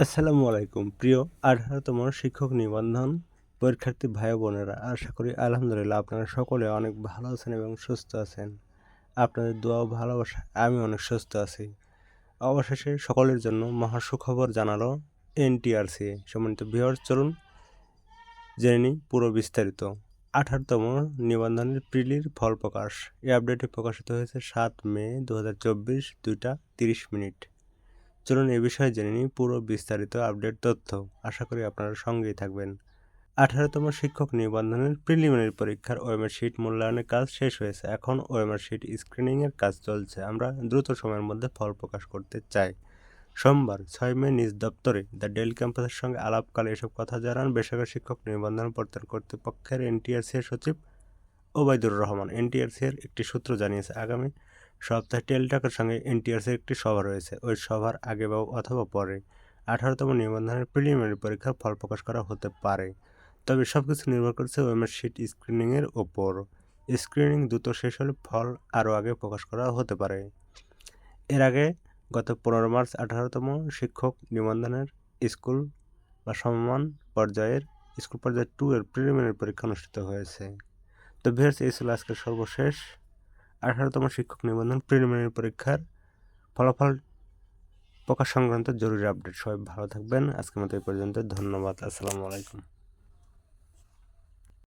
আসসালামু আলাইকুম। প্রিয় আঠারোতম শিক্ষক নিবন্ধন পরীক্ষার্থী ভাই বোনেরা, আশা করি আলহামদুলিল্লাহ আপনারা সকলে অনেক ভালো আছেন এবং সুস্থ আছেন। আপনাদের দোয়া ভালোবাসা আমি অনেক সুস্থ আছি। অবশেষে সকলের জন্য মহা সুখবর জানালো এনটিআরসি সম্মানিত বিহার চলুন জেনে নিই পুরো বিস্তারিত। আঠারোতম নিবন্ধনের প্রিলির ফল প্রকাশ। এই আপডেটটি প্রকাশিত হয়েছে সাত মে দু হাজার চব্বিশ দুইটা তিরিশ মিনিট। চলুন এ বিষয়ে জেনে নিই পুরো বিস্তারিত আপডেট তথ্য। আশা করি আপনারা সঙ্গেই থাকবেন। আঠারোতম শিক্ষক নিবন্ধনের প্রিলিমিনারি পরীক্ষার ওয়েমার শিট মূল্যায়নের কাজ শেষ হয়েছে। এখন ওয়েমার শিট স্ক্রিনিংয়ের কাজ চলছে। আমরা দ্রুত সময়ের মধ্যে ফল প্রকাশ করতে চাই। সোমবার, ছয় মে, নিজ দপ্তরে দ্য ডেল ক্যাম্পাসের সঙ্গে আলাপকালে এসব কথা জানান বেসরকারি শিক্ষক নিবন্ধন পর্তন কর্তৃপক্ষের এনটিআরসি সচিব ওবায়দুর রহমান। এনটিআরসি এর একটি সূত্র জানিয়েছে, আগামী সপ্তাহে টেলটকের সঙ্গে এনটিআরসির একটি সভা রয়েছে। ওই সভার আগে বা অথবা পরে আঠারোতম নিবন্ধনের প্রিলিমিনারি পরীক্ষার ফল প্রকাশ করা হতে পারে। তবে সব কিছু নির্ভর করছে ওয়েমার শিট স্ক্রিনিংয়ের ওপর। স্ক্রিনিং দ্রুত শেষ হলে ফল আরও আগে প্রকাশ করা হতে পারে। এর আগে গত পনেরো মার্চ আঠারোতম শিক্ষক নিবন্ধনের স্কুল বা সমমান পর্যায়ের, স্কুল পর্যায়ে টু এর প্রিলিমিনারি পরীক্ষা অনুষ্ঠিত হয়েছে। তো ভিয়ার্স এই ছিল আজকের সর্বশেষ আঠারোতম শিক্ষক নিবন্ধন প্রিলিমিনারি পরীক্ষার ফলাফল প্রকাশ সংক্রান্ত জরুরি আপডেট সবাই ভালো থাকবেন। আজকের মতো এই পর্যন্ত। ধন্যবাদ। আসসালামু আলাইকুম।